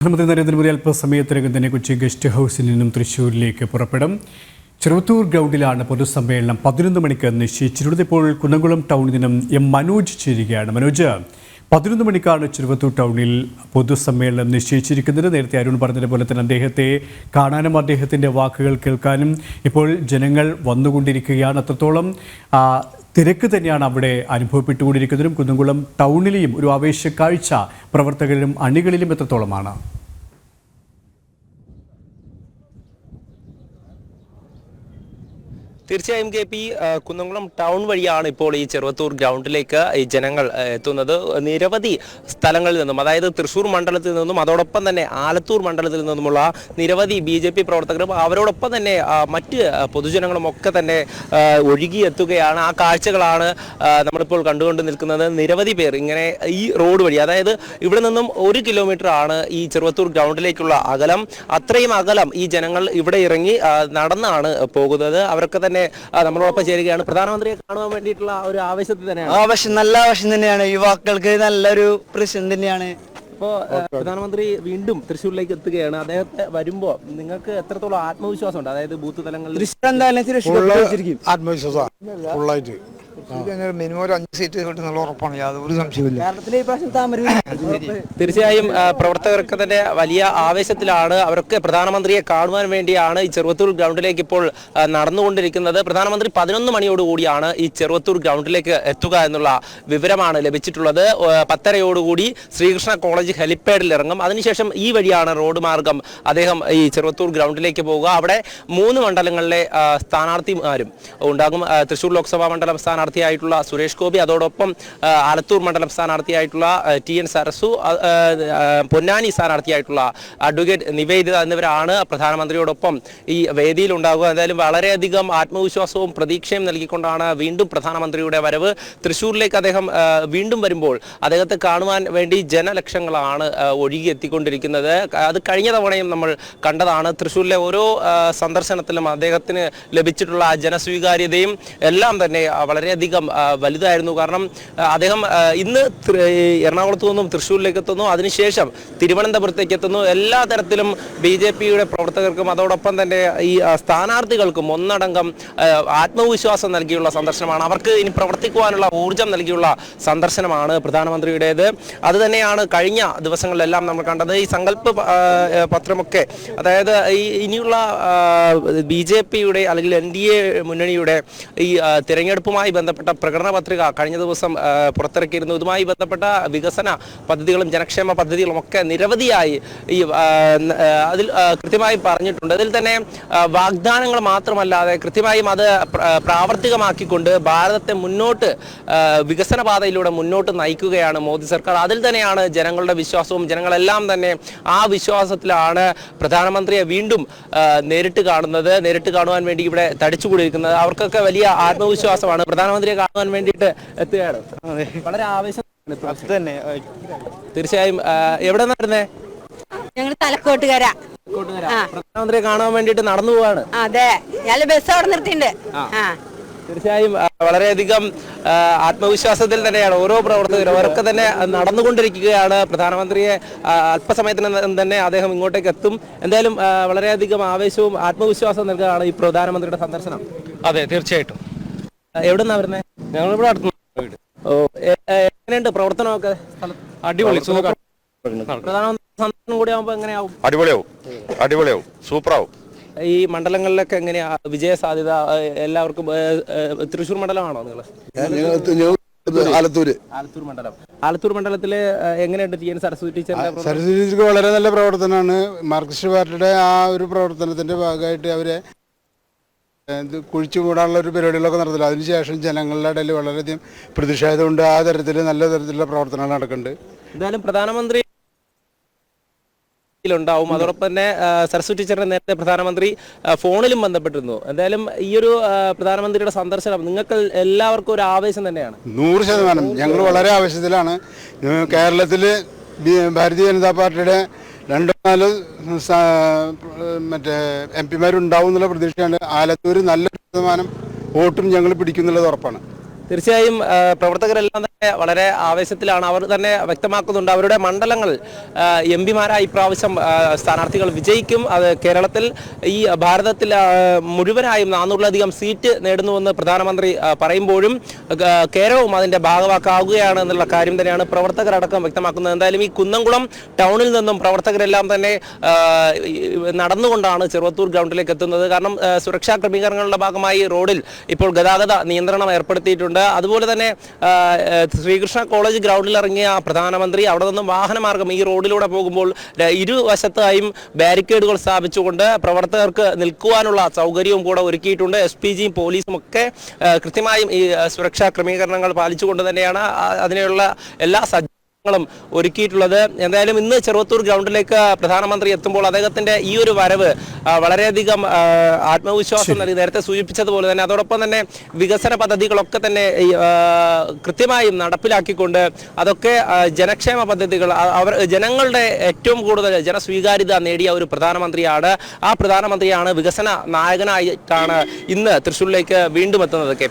പ്രധാനമന്ത്രി നരേന്ദ്രമോദി അല്പസമയത്തിനകം തന്നെ കൊച്ചി ഗസ്റ്റ് ഹൗസിൽ നിന്നും തൃശ്ശൂരിലേക്ക് പുറപ്പെടും. ചെറുത്തൂർ ഗ്രൗണ്ടിലാണ് പൊതുസമ്മേളനം പതിനൊന്ന് മണിക്ക് നിശ്ചയിച്ചിട്ടുള്ളത്. ഇപ്പോൾ കുന്നംകുളം ടൗണിൽ നിന്നും എം മനോജ് ചേരുകയാണ്. മനോജ് പതിനൊന്ന് മണിക്കാണ് ചെറുവത്തൂർ ടൗണിൽ പൊതുസമ്മേളനം നിശ്ചയിച്ചിരിക്കുന്നത്. നേരത്തെ അരുൺ പറഞ്ഞതുപോലെ തന്നെ അദ്ദേഹത്തെ കാണാനും അദ്ദേഹത്തിന്റെ വാക്കുകൾ കേൾക്കാനും ഇപ്പോൾ ജനങ്ങൾ വന്നുകൊണ്ടിരിക്കുകയാണ്. അത്രത്തോളം തിരക്ക് തന്നെയാണ് അവിടെ അനുഭവപ്പെട്ടുകൊണ്ടിരിക്കുന്നതും. കുന്നംകുളം ടൗണിലെയും ഒരു ആവേശ കാഴ്ച പ്രവർത്തകരിലും അണികളിലും എത്രത്തോളമാണ്? തീർച്ചയായും കെ പി കുന്നംകുളം ടൗൺ വഴിയാണ് ഇപ്പോൾ ഈ ചെറുവത്തൂർ ഗ്രൗണ്ടിലേക്ക് ഈ ജനങ്ങൾ എത്തുന്നത്. നിരവധി സ്ഥലങ്ങളിൽ നിന്നും അതായത് തൃശ്ശൂർ മണ്ഡലത്തിൽ നിന്നും അതോടൊപ്പം തന്നെ ആലത്തൂർ മണ്ഡലത്തിൽ നിന്നുമുള്ള നിരവധി ബി ജെ പി പ്രവർത്തകരും അവരോടൊപ്പം തന്നെ മറ്റ് പൊതുജനങ്ങളും ഒക്കെ തന്നെ ഒഴുകിയെത്തുകയാണ്. ആ കാഴ്ചകളാണ് നമ്മളിപ്പോൾ കണ്ടുകൊണ്ട് നിൽക്കുന്നത്. നിരവധി പേർ ഇങ്ങനെ ഈ റോഡ് വഴി അതായത് ഇവിടെ നിന്നും ഒരു കിലോമീറ്റർ ആണ് ഈ ചെറുവത്തൂർ ഗ്രൗണ്ടിലേക്കുള്ള അകലം. അത്രയും അകലം ഈ ജനങ്ങൾ ഇവിടെ ഇറങ്ങി നടന്നാണ് പോകുന്നത്. അവരൊക്കെ തന്നെ ആ, നമ്മളോടൊപ്പം ചേരുകയാണ്. പ്രധാനമന്ത്രിയെ കാണുവാൻ വേണ്ടിയിട്ടുള്ള ഒരു ആവേശത്തിൽ തന്നെയാണ്. ആവശ്യം നല്ല ആവശ്യം തന്നെയാണ്. യുവാക്കൾക്ക് നല്ലൊരു പ്രശ്നം തന്നെയാണ്. ഇപ്പോ പ്രധാനമന്ത്രി വീണ്ടും തൃശ്ശൂരിലേക്ക് എത്തുകയാണ്. അദ്ദേഹത്തെ വരുമ്പോ നിങ്ങൾക്ക് എത്രത്തോളം ആത്മവിശ്വാസം ഉണ്ട് അതായത് ബൂത്ത് തലങ്ങളിൽ തൃശ്ശൂർ എന്തായാലും ആത്മവിശ്വാസം മിനിമം ഒരു അഞ്ച് സീറ്റ് കിട്ടുന്നുള്ള ഉറപ്പാണ്. യാതൊരു സംശയമില്ല തീർച്ചയായും പ്രവർത്തകർക്ക് തന്നെ വലിയ ആവേശത്തിലാണ് അവരൊക്കെ പ്രധാനമന്ത്രിയെ കാണുവാൻ വേണ്ടിയാണ് ഈ ചെറുവത്തൂർ ഗ്രൗണ്ടിലേക്ക് ഇപ്പോൾ നടന്നുകൊണ്ടിരിക്കുന്നത്. പ്രധാനമന്ത്രി പതിനൊന്ന് മണിയോടുകൂടിയാണ് ഈ ചെറുവത്തൂർ ഗ്രൗണ്ടിലേക്ക് എത്തുക എന്നുള്ള വിവരമാണ് ലഭിച്ചിട്ടുള്ളത്. പത്തരയോടുകൂടി ശ്രീകൃഷ്ണ കോളേജ് ഹെലിപ്പാഡിൽ ഇറങ്ങും. അതിനുശേഷം ഈ വഴിയാണ് റോഡ് മാർഗം അദ്ദേഹം ഈ ചെറുവത്തൂർ ഗ്രൗണ്ടിലേക്ക് പോവുക. അവിടെ മൂന്ന് മണ്ഡലങ്ങളിലെ സ്ഥാനാർത്ഥിമാരും ഉണ്ടാകും. തൃശൂർ ലോക്സഭാ മണ്ഡലം സ്ഥാനാർത്ഥിയായിട്ടുള്ള സുരേഷ് ഗോപി അതോടൊപ്പം ആലത്തൂർ മണ്ഡലം സ്ഥാനാർത്ഥിയായിട്ടുള്ള ടി എൻ സരസു പൊന്നാനി സ്ഥാനാർത്ഥിയായിട്ടുള്ള അഡ്വക്കേറ്റ് നിവേദിത എന്നിവരാണ് പ്രധാനമന്ത്രിയോടൊപ്പം ഈ വേദിയിൽ ഉണ്ടാകുക എന്തായാലും വളരെയധികം ആത്മവിശ്വാസവും പ്രതീക്ഷയും നൽകിക്കൊണ്ടാണ് വീണ്ടും പ്രധാനമന്ത്രിയുടെ വരവ്. തൃശ്ശൂരിലേക്ക് അദ്ദേഹം വീണ്ടും വരുമ്പോൾ അദ്ദേഹത്തെ കാണുവാൻ വേണ്ടി ജനലക്ഷങ്ങളാണ് ഒഴുകി ഒഴുകിയെത്തിക്കൊണ്ടിരിക്കുന്നത്. അത് കഴിഞ്ഞ തവണയും നമ്മൾ കണ്ടതാണ്. തൃശ്ശൂരിലെ ഓരോ സന്ദർശനത്തിലും അദ്ദേഹത്തിന് ലഭിച്ചിട്ടുള്ള ജനസ്വീകാര്യതയും എല്ലാം തന്നെ ആ, വളരെയധികം വലുതായിരുന്നു. കാരണം അദ്ദേഹം ഇന്ന് എറണാകുളത്തു നിന്നും തൃശ്ശൂരിലേക്ക് എത്തുന്നു അതിനുശേഷം തിരുവനന്തപുരത്തേക്ക് എത്തുന്നു. എല്ലാ തരത്തിലും ബി ജെ പിയുടെ പ്രവർത്തകർക്കും അതോടൊപ്പം തന്നെ ഈ സ്ഥാനാർത്ഥികൾക്കും ഒന്നടങ്കം ആത്മവിശ്വാസം നൽകിയുള്ള സന്ദർശനമാണ്. അവർക്ക് ഇനി പ്രവർത്തിക്കുവാനുള്ള ഊർജം നൽകിയുള്ള സന്ദർശനമാണ് പ്രധാനമന്ത്രിയുടേത്. അത് തന്നെയാണ് കഴിഞ്ഞ ദിവസങ്ങളിലെല്ലാം നമ്മൾ കണ്ടത്. ഈ സങ്കല്പ പത്രമൊക്കെ അതായത് ഈ ഇനിയുള്ള ബി ജെ പിയുടെ അല്ലെങ്കിൽ എൻ ഡി എ മുന്നണിയുടെ ഈ തിരഞ്ഞെടുപ്പുമായി ബന്ധപ്പെട്ട പ്രകടന പത്രിക കഴിഞ്ഞ ദിവസം പുറത്തിറക്കിയിരുന്നു. ഇതുമായി ബന്ധപ്പെട്ട വികസന പദ്ധതികളും ജനക്ഷേമ പദ്ധതികളും ഒക്കെ നിരവധിയായി ഈ അതിൽ കൃത്യമായി പറഞ്ഞിട്ടുണ്ട്. അതിൽ തന്നെ വാഗ്ദാനങ്ങൾ മാത്രമല്ലാതെ കൃത്യമായും അത് പ്രാവർത്തികമാക്കിക്കൊണ്ട് ഭാരതത്തെ മുന്നോട്ട് വികസന പാതയിലൂടെ മുന്നോട്ട് നയിക്കുകയാണ് മോദി സർക്കാർ. അതിൽ തന്നെയാണ് ജനങ്ങളുടെ വിശ്വാസവും ജനങ്ങളെല്ലാം തന്നെ ആ വിശ്വാസത്തിലാണ് പ്രധാനമന്ത്രിയെ വീണ്ടും നേരിട്ട് കാണുന്നത്. നേരിട്ട് കാണുവാൻ വേണ്ടി ഇവിടെ തടിച്ചുകൂടിയിരിക്കുന്നത്. അവർക്കൊക്കെ വലിയ ആത്മവിശ്വാസമാണ്. പ്രധാനമന്ത്രിയെ കാണുവാൻ വേണ്ടിയിട്ട് എത്തുകയാണ്. വളരെ ആവേശം തന്നെ. തീർച്ചയായും എവിടെ നിന്നായിരുന്നേ ഞങ്ങൾ തലക്കോട്ടുകര. പ്രധാനമന്ത്രിയെ കാണാൻ വേണ്ടിട്ട് നടന്നു പോവാണ്. അതെ. ഞാൻ ബസ് അവിടെ നിർത്തിണ്ട് ആ. തീർച്ചയായും വളരെയധികം ആത്മവിശ്വാസത്തിൽ തന്നെയാണ് ഓരോ പ്രവർത്തകരും. അവരൊക്കെ തന്നെ നടന്നുകൊണ്ടിരിക്കുകയാണ്. പ്രധാനമന്ത്രിയെ അല്പസമയത്തിന് അല്പസമയത്തിനകം തന്നെ അദ്ദേഹം ഇങ്ങോട്ടേക്ക് എത്തും. എന്തായാലും വളരെയധികം ആവേശവും ആത്മവിശ്വാസവും നൽകുകയാണ് ഈ പ്രധാനമന്ത്രിയുടെ സന്ദർശനം. അതെ തീർച്ചയായിട്ടും. എവിടെ നിന്നാ വരുന്നത് ഞങ്ങളിവിടെ അടുത്ത് ഓ എ- എ- എങ്ങനെയുണ്ട് പ്രവർത്തനമൊക്കെ? അടിപൊളി സൂപ്പർ. പ്രധാനമന്ത്രി കൂടി ആകുമ്പോൾ എങ്ങനെയാവും? അടിപൊളിയാവും. അടിപൊളിയാവും. സൂപ്പറാവും. ഈ മണ്ഡലങ്ങളിലൊക്കെ എങ്ങനെയാ? വിജയ സാധ്യത എല്ലാവർക്കും തൃശ്ശൂർ മണ്ഡലമാണോ നിങ്ങൾ ആലത്തൂര്. ആലത്തൂർ മണ്ഡലം. ആലത്തൂർ മണ്ഡലത്തിൽ എങ്ങനെയുണ്ട് ടി എൻ സരസ്വതി ടീച്ചറിന്റെ സരസ്വതി ടീച്ചർക്ക് വളരെ നല്ല പ്രവർത്തനമാണ്. മാർക്സിസ്റ്റ് പാർട്ടിയുടെ ആ ഒരു പ്രവർത്തനത്തിന്റെ ഭാഗമായിട്ട് അവരെ ഇത് കുഴിച്ചു കൂടാനുള്ള ഒരു പരിപാടികളൊക്കെ നടത്തില്ല. അതിനുശേഷം ജനങ്ങളുടെ ഇടയിൽ വളരെയധികം പ്രതിഷേധമുണ്ട്. ആ തരത്തിൽ നല്ല തരത്തിലുള്ള പ്രവർത്തനങ്ങൾ നടക്കുന്നുണ്ട്. എന്തായാലും പ്രധാനമന്ത്രി ഉണ്ടാവും അതോടൊപ്പം തന്നെ സരസ്വതി ടീച്ചറിനെ നേരത്തെ പ്രധാനമന്ത്രി ഫോണിലും ബന്ധപ്പെട്ടിരുന്നു. എന്തായാലും ഈ ഒരു പ്രധാനമന്ത്രിയുടെ സന്ദർശനം നിങ്ങൾക്ക് എല്ലാവർക്കും ഒരു ആവേശം തന്നെയാണ്. നൂറ് ശതമാനം. ഞങ്ങൾ വളരെ ആവേശത്തിലാണ്. കേരളത്തിൽ ഭാരതീയ ജനതാ പാർട്ടിയുടെ രണ്ടോ നാല് മറ്റേ എം പിമാരുണ്ടാവും എന്നുള്ള പ്രതീക്ഷയാണ്. ആലത്തൂർ നല്ലൊരു ശതമാനം വോട്ടും ഞങ്ങൾ പിടിക്കുന്നുള്ളത് ഉറപ്പാണ്. തീർച്ചയായും പ്രവർത്തകരെല്ലാം വളരെ ആവേശത്തിലാണ് അവർ തന്നെ വ്യക്തമാക്കുന്നുണ്ട്. അവരുടെ മണ്ഡലങ്ങൾ എം പിമാരായി ഇപ്രാവശ്യം സ്ഥാനാർത്ഥികൾ വിജയിക്കും. അത് കേരളത്തിൽ ഈ ഭാരതത്തിൽ മുഴുവനായും നാനൂറിലധികം സീറ്റ് നേടുന്നുവെന്ന് പ്രധാനമന്ത്രി പറയുമ്പോഴും കേരളവും അതിന്റെ ഭാഗവാക്കാവുകയാണ് എന്നുള്ള കാര്യം തന്നെയാണ് പ്രവർത്തകരടക്കം വ്യക്തമാക്കുന്നത്. എന്തായാലും ഈ കുന്നംകുളം ടൗണിൽ നിന്നും പ്രവർത്തകരെല്ലാം തന്നെ നടന്നുകൊണ്ടാണ് ചെറുവത്തൂർ ഗ്രൗണ്ടിലേക്ക് എത്തുന്നത്. കാരണം സുരക്ഷാ ക്രമീകരണങ്ങളുടെ ഭാഗമായി റോഡിൽ ഇപ്പോൾ ഗതാഗത നിയന്ത്രണം ഏർപ്പെടുത്തിയിട്ടുണ്ട്. അതുപോലെ തന്നെ ശ്രീകൃഷ്ണ കോളേജ് ഗ്രൗണ്ടിൽ ഇറങ്ങിയ പ്രധാനമന്ത്രി അവിടെ നിന്നും വാഹനമാർഗം ഈ റോഡിലൂടെ പോകുമ്പോൾ ഇരുവശത്തായും ബാരിക്കേഡുകൾ സ്ഥാപിച്ചുകൊണ്ട് പ്രവർത്തകർക്ക് നിൽക്കുവാനുള്ള സൗകര്യവും കൂടെ ഒരുക്കിയിട്ടുണ്ട്. എസ് പി ജിയും പോലീസും ഒക്കെ കൃത്യമായും ഈ സുരക്ഷാ ക്രമീകരണങ്ങൾ പാലിച്ചുകൊണ്ട് തന്നെയാണ് അതിനുള്ള എല്ലാ സജ്ജ ങ്ങളും ഒരുക്കിയിട്ടുള്ളത്. എന്തായാലും ഇന്ന് ചെറുവത്തൂർ ഗ്രൗണ്ടിലേക്ക് പ്രധാനമന്ത്രി എത്തുമ്പോൾ അദ്ദേഹത്തിന്റെ ഈ ഒരു വരവ് വളരെയധികം ആത്മവിശ്വാസം നൽകി. നേരത്തെ സൂചിപ്പിച്ചതുപോലെ തന്നെ അതോടൊപ്പം തന്നെ വികസന പദ്ധതികളൊക്കെ തന്നെ കൃത്യമായും നടപ്പിലാക്കിക്കൊണ്ട് അതൊക്കെ ജനക്ഷേമ പദ്ധതികൾ അവർ ജനങ്ങളുടെ ഏറ്റവും കൂടുതൽ ജനസ്വീകാര്യത നേടിയ ഒരു പ്രധാനമന്ത്രിയാണ്. ആ പ്രധാനമന്ത്രിയാണ് വികസന നായകനായിട്ടാണ് ഇന്ന് തൃശ്ശൂരിലേക്ക് വീണ്ടും എത്തുന്നത് കെ